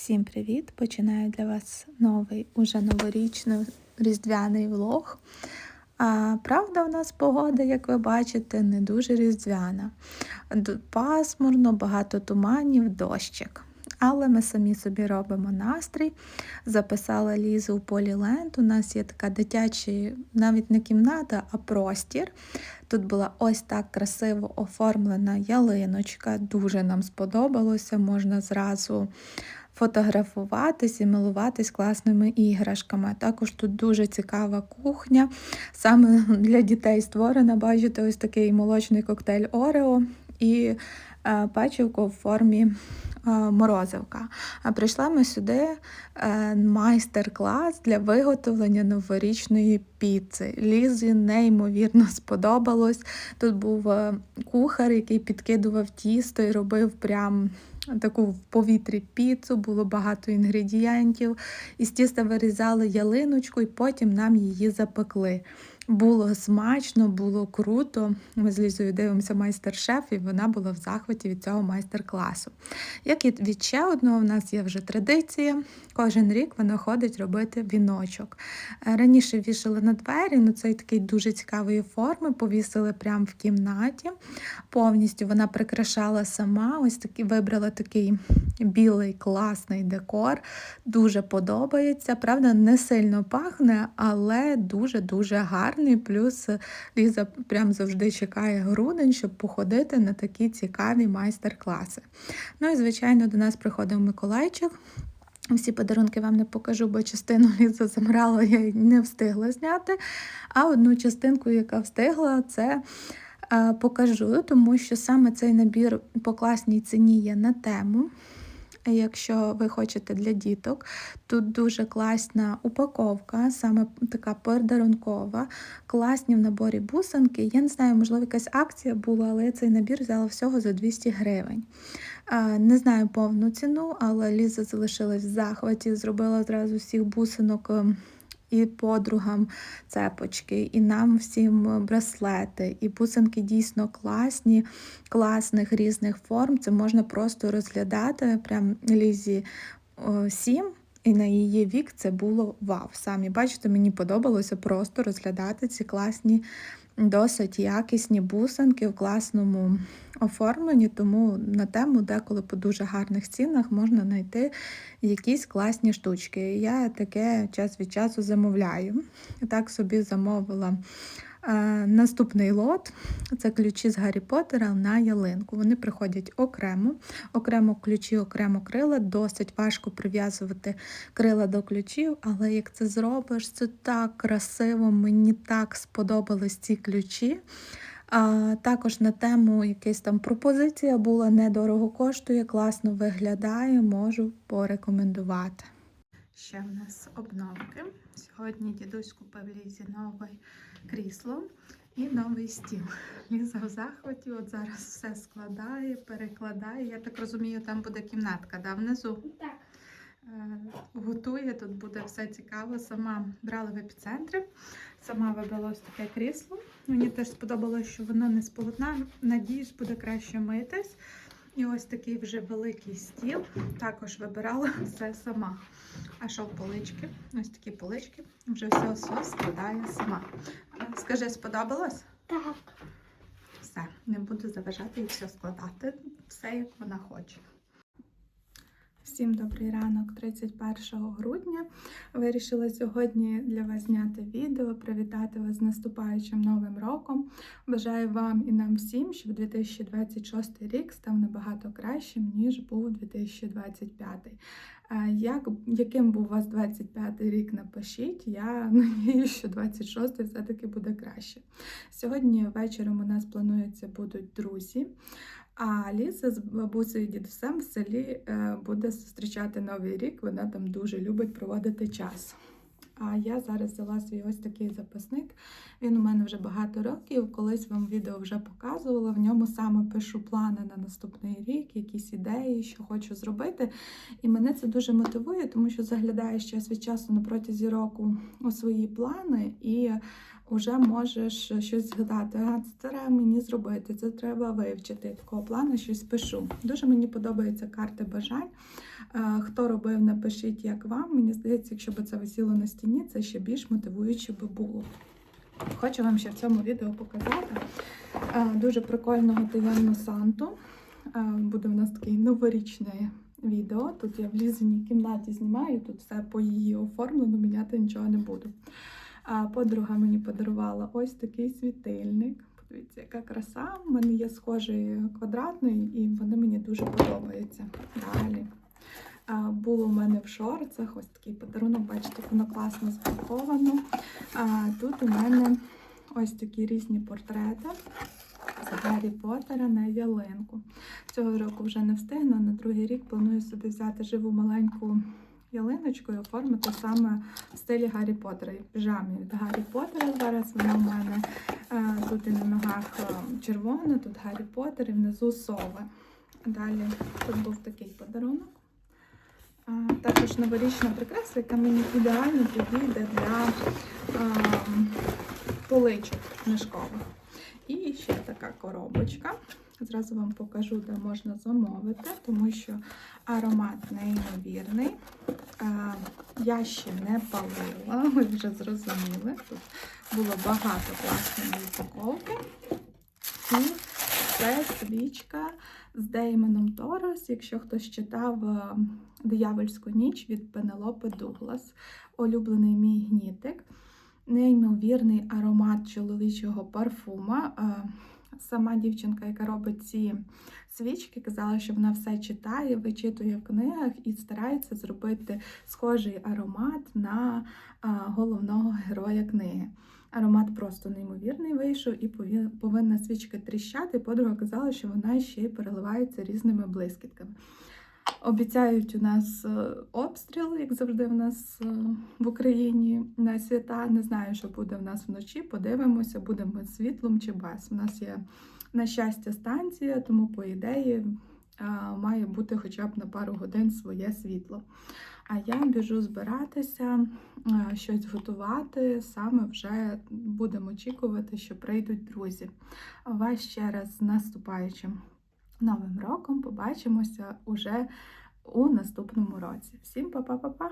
Всім привіт! Починаю для вас новий, уже новорічний різдвяний влог. А, правда, у нас погода, як ви бачите, не дуже різдвяна. Пасмурно, багато туманів, дощик. Але ми самі собі робимо настрій. Записала Лізу у поліленд. У нас є така дитяча, навіть не кімната, а простір. Тут була ось так красиво оформлена ялиночка. Дуже нам сподобалося. Можна зразу фотографуватись і милуватись класними іграшками. Також тут дуже цікава кухня. Саме для дітей створена. Бачите, ось такий молочний коктейль Орео і печивку в формі е, морозивка. А прийшла ми сюди е, майстер-клас для виготовлення новорічної піци. Лізі неймовірно сподобалось. Тут був е, кухар, який підкидував тісто і робив прям таку в повітрі піцу, було багато інгредієнтів. Із тіста вирізали ялиночку і потім нам її запекли. Було смачно, було круто. Ми з Лізою дивимося майстер-шеф, і вона була в захваті від цього майстер-класу. Як і від ще одного, в нас є вже традиція. Кожен рік вона ходить робити віночок. Е, Раніше вішали на двері, ну цей такий дуже цікавої форми, повісили прямо в кімнаті. Повністю вона прикрашала сама. Ось такий вибрала такий білий класний декор. Дуже подобається. Правда, не сильно пахне, але дуже-дуже гарний. Плюс Ліза прям завжди чекає грудень, щоб походити на такі цікаві майстер-класи. Ну і, звичайно, до нас приходив Миколайчик. Всі подарунки вам не покажу, бо частину Ліза забрала, я не встигла зняти. А одну частинку, яка встигла, це е, покажу, тому що саме цей набір по класній ціні є на тему. Якщо ви хочете для діток, тут дуже класна упаковка, саме така подарункова, класні в наборі бусинки. Я не знаю, можливо, якась акція була, але я цей набір взяла всього за 200 гривень. Не знаю повну ціну, але Ліза залишилась в захваті, зробила одразу всіх бусинок. І подругам цепочки, і нам всім браслети, і бусинки дійсно класні, класних різних форм. Це можна просто розглядати. Прям Лізі о, сім. І на її вік це було вау. Самі бачите, мені подобалося просто розглядати ці класні, досить якісні бусинки в класному оформленні, тому на тему деколи по дуже гарних цінах можна знайти якісь класні штучки. Я таке час від часу замовляю. Так собі замовила. Е, Наступний лот це ключі з Гаррі Поттера на ялинку. Вони приходять окремо, окремо ключі, окремо крила. Досить важко прив'язувати крила до ключів, але як це зробиш, це так красиво. Мені так сподобались ці ключі. А, також на тему якась там пропозиція була недорого коштує, класно виглядає, можу порекомендувати. Ще в нас обновки. Сьогодні дідусь купив Лізі нове крісло і новий стіл. Ліза в захваті, от зараз все складає, перекладає. Я так розумію, там буде кімнатка, да, внизу. Так. Е, Готує, тут буде все цікаво. Сама брала в епіцентрі, сама вибрала ось таке крісло. Мені теж сподобалося, що воно не з полотна. Надіюсь, буде краще митись. І ось такий вже великий стіл. Також вибирала все сама. А що полички? Ось такі полички. Вже все, все складає сама. Скажи, сподобалось? Так. Все, не буду заважати і все складати. Все, як вона хоче. Всім добрий ранок, 31 грудня. Вирішила сьогодні для вас зняти відео, привітати вас з наступаючим новим роком. Бажаю вам і нам всім, щоб 2026 рік став набагато кращим, ніж був 2025. Е, Як, яким був у вас 25 рік, напишіть. Я надіюсь, що 26 все-таки буде краще. Сьогодні вечором у нас планується будуть друзі. А Ліза з бабусею і дідусем в селі е, буде зустрічати новий рік. Вона там дуже любить проводити час. А я зараз взяла свій ось такий записник. Він у мене вже багато років. Колись вам відео вже показувала. В ньому саме пишу плани на наступний рік, якісь ідеї, що хочу зробити. І мене це дуже мотивує, тому що заглядаєш час від часу на протязі року у свої плани і вже можеш щось згадати. Ага, це треба мені зробити, це треба вивчити. Такого плану щось пишу. Дуже мені подобаються карти бажань. Е, Хто робив, напишіть, як вам. Мені здається, якщо б це висіло на стіні, це ще більш мотивуюче би було. Хочу вам ще в цьому відео показати е, дуже прикольного таємну Санту. Е, Буде в нас такий новорічне відео. Тут я в лізаній кімнаті знімаю, тут все по її оформлено, міняти нічого не буду. А подруга мені подарувала ось такий світильник. Подивіться, яка краса. У мене є схожий квадратний, і вони мені дуже подобаються. Далі. Було у мене в шорцах ось такий подарунок, бачите, воно класно запаковано. Тут у мене ось такі різні портрети з Гаррі Поттера на ялинку. Цього року вже не встигну. На другий рік планую собі взяти живу маленьку ялиночку і оформити саме в стилі Гаррі Поттера. І піжамі від Гаррі Поттера зараз вона в мене е, тут і на ногах е, червона, тут Гаррі Поттер і внизу сови. Далі тут був такий подарунок. Також новорічна прикраса, яка мені ідеально підійде для е, поличок книжкових. І ще така коробочка. Зразу вам покажу, де можна замовити, тому що аромат неймовірний. Е, Я ще не палила, ви вже зрозуміли. Тут було багато класної упаковки. І це свічка з Деймоном Торос. Якщо хтось читав е, Диявольську ніч від Пенелопи Дуглас, улюблений мій гнітик. Неймовірний аромат чоловічого парфума. Сама дівчинка, яка робить ці свічки, казала, що вона все читає, вичитує в книгах і старається зробити схожий аромат на головного героя книги. Аромат просто неймовірний вийшов, і повинна свічка тріщати. Подруга казала, що вона ще й переливається різними блискітками. Обіцяють у нас е, обстріл, як завжди в нас е, в Україні на свята. Не знаю, що буде в нас вночі. Подивимося, будемо світлом чи без. У нас є, на щастя, станція, тому, по ідеї, е, має бути хоча б на пару годин своє світло. А я біжу збиратися, щось готувати. Саме вже будемо очікувати, що прийдуть друзі. Вас ще раз з наступаючим новим роком. Побачимося уже у наступному році. Всім па-па-па-па!